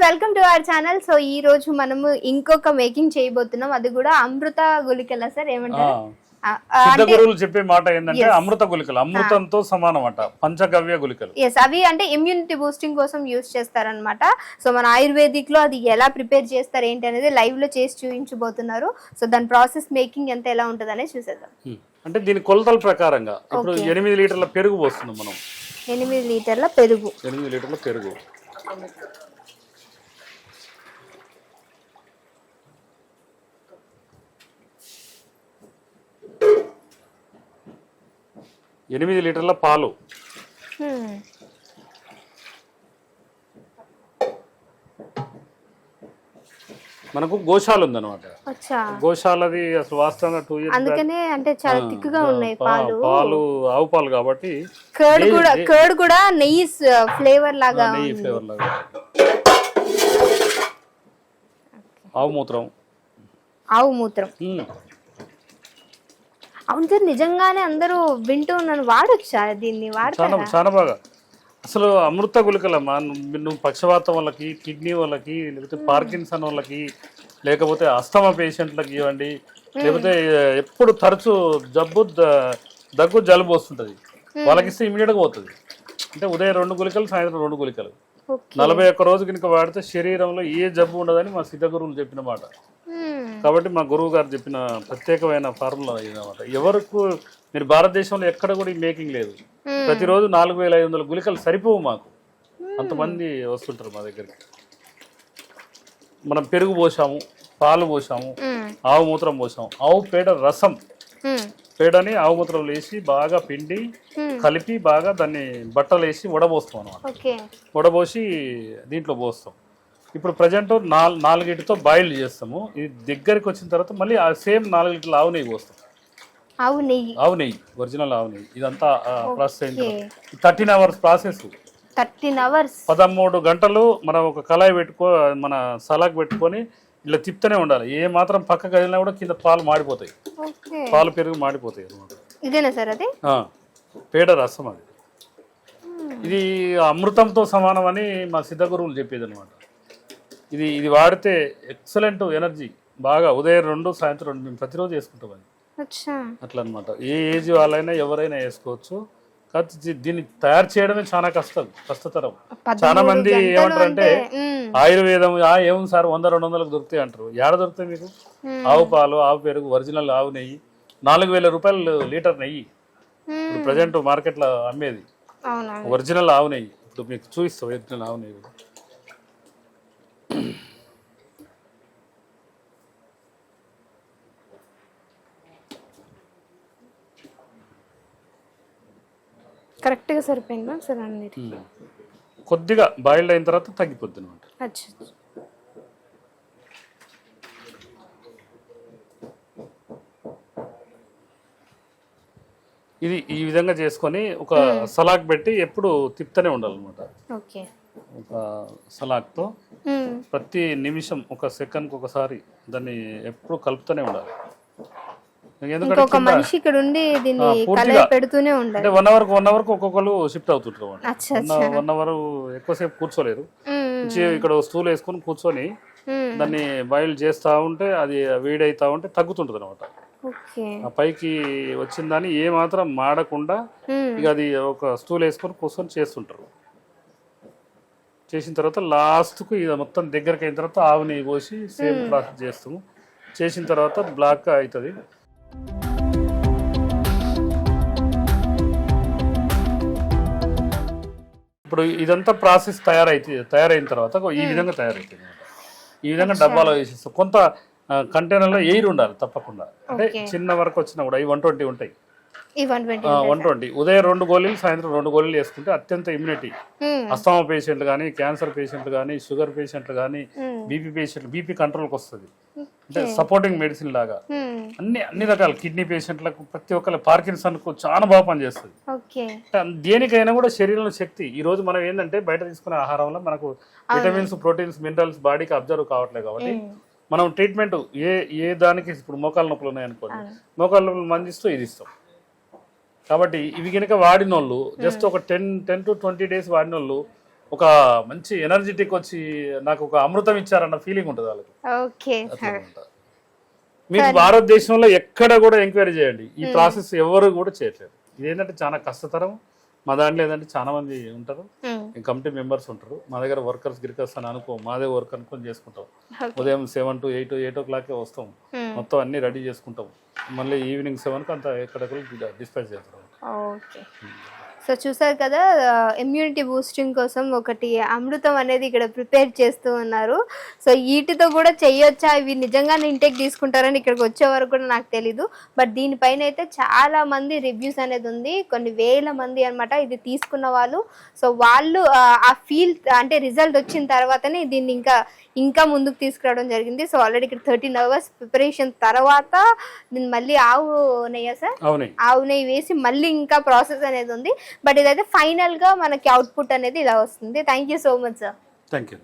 Welcome to our channel so ఈ రోజు మనము ఇంకొక మేకింగ్ చేయబోతున్నాం. అది కూడా అమృత గుళికల సార్ ఏమంటారు? సిద్ధ గురువులు చెప్పే మాట ఏంటంటే. అమృత గుళికలు. అమృతంతో సమానం అంట పంచగవ్య గుళికలు. ఎస్ అవి అంటే ఇమ్యూనిటీ బూస్టింగ్ కోసం యూస్ చేస్తారనమాట సో మన ఆయుర్వేదిక్లో అది ఎలా ప్రిపేర్ చేస్తారు ఏంటి అనేది లైవ్లో చేసి చూపించబోతున్నారు. సో దాని ప్రాసెస్ మేకింగ్ ఎంత ఎలా ఉంటుంది అనేది చూసేద్దాం. అంటే దీని కొలతల ప్రకారంగా. ఇప్పుడు. ఎనిమిది లీటర్ల పెరుగు పోస్తున్నాం మనం. ఎనిమిది లీటర్ల పెరుగు. ఎనిమిది లీటర్ల పెరుగు. ఎనిమిది లీటర్ల పాలు. మనకు గోశాల ఉందన్నమాట. గోశాలది అసలు వాస్తవంగా టూ ఇయర్స్ అందుకనే అంటే చాలా థిక్గా ఉన్నాయి పాలు. పాలు ఆవు పాలు కాబట్టి కర్డ్ కూడా కర్డ్ కూడా నెయ్యి ఫ్లేవర్ లాగా నెయ్యి ఫ్లేవర్ లాగా. ఆవు మూత్రం. ఆవు మూత్రం. అవును సార్ నిజంగానే అందరూ వింటూ ఉన్నాను. వాడొచ్చా దీన్ని? చాలా వాడతారా చాలా బాగా. అసలు అమృత గుళికలమ్మా నువ్వు నువ్వు పక్షవాతం వాళ్ళకి కిడ్నీ వాళ్ళకి లేకపోతే పార్కిన్సన్ వాళ్ళకి లేకపోతే అస్తమా పేషెంట్లకి ఇవ్వండి లేకపోతే ఎప్పుడు తరచు జబ్బు ద- దగ్గు జలుబు వస్తుంటది. వాళ్ళకి ఇస్తే ఇమీడియట్గా పోతుంది. అంటే ఉదయం రెండు గుళికలు సాయంత్రం రెండు గుళికలు. నలభై ఒక్క రోజు కనుక వాడితే శరీరంలో ఏ జబ్బు ఉండదని మా సిద్ధ గురువులు చెప్పిన మాట. కాబట్టి మా గురువు గారు చెప్పిన ప్రత్యేకమైన ఫార్ములా ఇదన్నమాట ఎవరికి మీరు భారతదేశంలో ఎక్కడ కూడా ఈ మేకింగ్ లేదు. ప్రతిరోజు నాలుగు వేల ఐదు వందల గుళికలు సరిపోవు మాకు అంతమంది వస్తుంటారు మా దగ్గరికి మనం పెరుగు పోసాము పాలు పోసాము. ఆవు మూత్రం పోసాము ఆవు పేడ రసం. పేడని ఆవు మూత్రం వేసి బాగా పిండి. కలిపి బాగా దాన్ని బట్టలు వేసి వడబోస్తాం అనమాట ఓకే. వడబోసి దీంట్లో పోస్తాం. ఇప్పుడు ప్రజెంట్ నాలుగు నాలుగిటితో బాయిల్ చేస్తాము. ఇది దగ్గరికి వచ్చిన తర్వాత మళ్ళీ ఆ సేమ్ నాలుగు లీటర్ల ఆవు నెయ్యి పోస్తాం. ఆవు నెయ్యి. ఆవు నెయ్యి ఒరిజినల్ ఆవు నెయ్యి. ఇదంతా process okay. Thirteen hours process. Thirteen hours. పదమూడు గంటలు మనం ఒక కళాయి పెట్టుకో మన సలాక్ పెట్టుకొని ఇలా తిప్పుతూనే ఉండాలి. ఏ మాత్రం పక్కకి కదిలినా కూడా కింద పాలు మాడిపోతాయి. పాలు పెరుగు మాడిపోతాయి అనమాట ఇదేనా సార్ అది? పేడ రసం అది. ఇది అమృతంతో సమానం అని మా సిద్ధ గురువులు చెప్పేది అనమాట ఇది ఇది వాడితే ఎక్సలెంట్ ఎనర్జీ బాగా ఉదయం రెండు సాయంత్రం రెండు మేము ప్రతిరోజు వేసుకుంటాం అది. అట్లా అనమాట ఏ ఏజ్ వాళ్ళైనా ఎవరైనా వేసుకోవచ్చు. దీ- దీన్ని తయారు చేయడమే చాలా కష్టం కష్టతరం. చాలా మంది ఏమంటారు అంటే. ఆయుర్వేదం ఆ ఏముంది సార్ వంద రెండు వందలకు దొరుకుతాయి అంటారు. ఏడ దొరుకుతాయి మీకు. ఆవు పాలు ఆవు పెరుగు ఒరిజినల్ ఆవు నెయ్యి. నాలుగు వేల రూపాయలు లీటర్ నెయ్యి. ఇప్పుడు ప్రజెంట్ మార్కెట్లో అమ్మేది. ఒరిజినల్ ఆవు నెయ్యి. ఇప్పుడు మీకు చూపిస్తాం ఒరిజినల్ ఆవు నెయ్యి కూడా. కరెక్ట్గా సరిపోయిందా సార్ అన్నిటి కొద్దిగా బాయిల్డ్ అయిన తర్వాత తగ్గిపోద్ది అనమాట అచ్చా ఇది ఈ విధంగా చేసుకొని ఒక సలాక్ పెట్టి ఎప్పుడు తిప్పుతూనే ఉండాలన్నమాట. ఓకే. ఒక సలాక్తో. ప్రతి నిమిషం ఒక సెకండ్కి ఒకసారి దాన్ని ఎప్పుడు కలుపుతూనే ఉండాలి. ఇంకొక మనిషి ఇక్కడ ఉండి దీన్ని. కలయి పెడుతూనే ఉండాలి. వన్ అవర్కి వన్ అవర్కి ఒక్కొక్కరు షిఫ్ట్ అవుతుంటారు వన్ అవర్ ఎక్కువసేపు కూర్చోలేరు. మంచి ఇక్కడ స్టూల్ వేసుకొని కూర్చొని. దాన్ని బాయిల్ చేస్తూ ఉంటే అది వేడైతా ఉంటే తగ్గుతుంటుంది అనమాట ఆ పైకి వచ్చిన దాన్ని ఏ మాత్రం మాడకుండా. ఇక అది ఒక స్టూల్ వేసుకొని కూర్చొని చేస్తుంటారు. చేసిన తర్వాత లాస్ట్కు ఇది మొత్తం దగ్గరికి అయిన తర్వాత ఆవు నెయ్యి పోసి సేమ్ ప్రాసెస్ చేస్తాము. చేసిన తర్వాత బ్లాక్ అవుతుంది. ఇప్పుడు ఇదంతా ప్రాసెస్ తయారైతే తయారైన తర్వాత ఈ విధంగా తయారైతుంది. ఈ విధంగా డబ్బాలో వేసేస్తాం కొంత కంటైనర్లో ఎయిర్ ఉండాలి తప్పకుండా. అంటే. చిన్న వరకు వచ్చినా కూడా ఈ వన్ ట్వంటీ ఉంటాయి. ఈ వన్ ట్వంటీ వన్ ట్వంటీ. ఉదయం రెండు గోళీలు సాయంత్రం రెండు గోళీలు వేసుకుంటే అత్యంత ఇమ్యూనిటీ అస్తమా పేషెంట్లు కానీ క్యాన్సర్ పేషెంట్లు కానీ షుగర్ పేషెంట్లు కానీ బీపీ పేషెంట్లు బీపీ కంట్రోల్కి వస్తుంది అంటే సపోర్టింగ్ మెడిసిన్ లాగా. అన్ని అన్ని రకాల కిడ్నీ పేషెంట్లకు ప్రతి ఒక్కరి పార్కిన్సన్కు చాలా బాగా పనిచేస్తుంది. దేనికైనా కూడా శరీరంలో శక్తి. ఈ రోజు మనం ఏంటంటే బయట తీసుకునే ఆహారంలో మనకు విటమిన్స్ ప్రోటీన్స్ మినరల్స్ బాడీకి అబ్జర్వ్ కావట్లేదు కాబట్టి మనం ట్రీట్మెంట్ ఏ ఏ దానికి ఇప్పుడు మోకాల నొప్పులు ఉన్నాయనుకోండి మోకాల నొప్పులు మందిస్తూ ఇది ఇస్తాం. కాబట్టి ఇవి కనుక వాడిన వాళ్ళు జస్ట్ ఒక ten ten to twenty days వాడిన వాళ్ళు ఒక మంచి ఎనర్జెటిక్ వచ్చి నాకు ఒక అమృతం ఇచ్చారన్న ఫీలింగ్ ఉంటుంది వాళ్ళకి. ఓకే. మీకు భారతదేశంలో ఎక్కడ కూడా ఎంక్వైరీ చేయండి. ఈ ప్రాసెస్ ఎవరు కూడా చేయట్లేదు. ఇదేంటంటే చాలా కష్టతరం. మా దాంట్లో ఏంటంటే చాలా మంది ఉంటారు. కమిటీ మెంబర్స్ ఉంటారు. మా దగ్గర వర్కర్స్ గిరికర్స్ అని అనుకో మాదే వర్క్ అనుకొని చేసుకుంటాం. ఉదయం సెవెన్ టు ఎయిట్ ఎయిట్ ఓ క్లాక్కే వస్తాం. మొత్తం అన్ని రెడీ చేసుకుంటాం. మళ్ళీ ఈవినింగ్ సెవెన్కి అంత ఎక్కడెక్కడ డిస్పాచ్ చేస్తాం సో చూసారు కదా ఇమ్యూనిటీ బూస్టింగ్ కోసం ఒకటి అమృతం అనేది ఇక్కడ ప్రిపేర్ చేస్తూ ఉన్నారు. సో వీటితో కూడా చేయొచ్చా? ఇవి నిజంగానే ఇంటేక్ తీసుకుంటారని ఇక్కడికి వచ్చే వరకు కూడా నాకు తెలీదు. బట్ దీనిపైన అయితే చాలా మంది రివ్యూస్ అనేది ఉంది. కొన్ని వేల మంది అన్నమాట ఇది తీసుకున్న వాళ్ళు. సో వాళ్ళు ఆ, ఫీల్ అంటే రిజల్ట్ వచ్చిన తర్వాతనే దీన్ని ఇంకా ఇంకా ముందుకు తీసుకురావడం జరిగింది. సో ఆల్రెడీ ఇక్కడ థర్టీన్ అవర్స్ ప్రిపరేషన్ తర్వాత దీన్ని మళ్ళీ ఆవు నెయ్యా సార్? ఆవు నెయ్యి. వేసి మళ్ళీ ఇంకా ప్రాసెస్ అనేది ఉంది. బట్ ఇదైతే ఫైనల్గా మనకి అవుట్పుట్ అనేది ఇలా వస్తుంది. Thank you so much sir. Thank you.